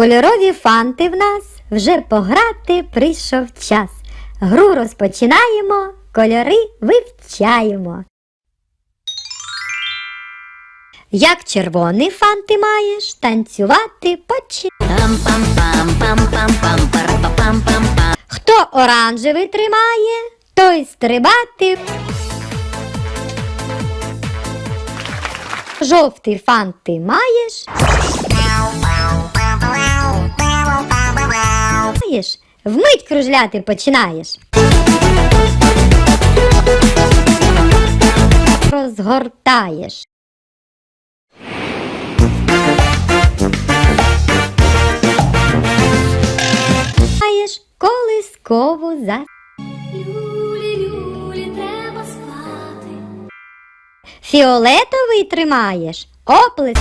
Кольорові фанти в нас вже пограти прийшов час. Гру розпочинаємо, кольори вивчаємо. Як червоний фант ти маєш, танцювати починаєш. Хто оранжевий тримає, той стрибати. Жовтий фант ти маєш. Маєш, вмить кружляти починаєш. Розгортаєш. Маєш колискову за Люлі, люлі, треба спати. фіолетовий тримаєш. Оплеск.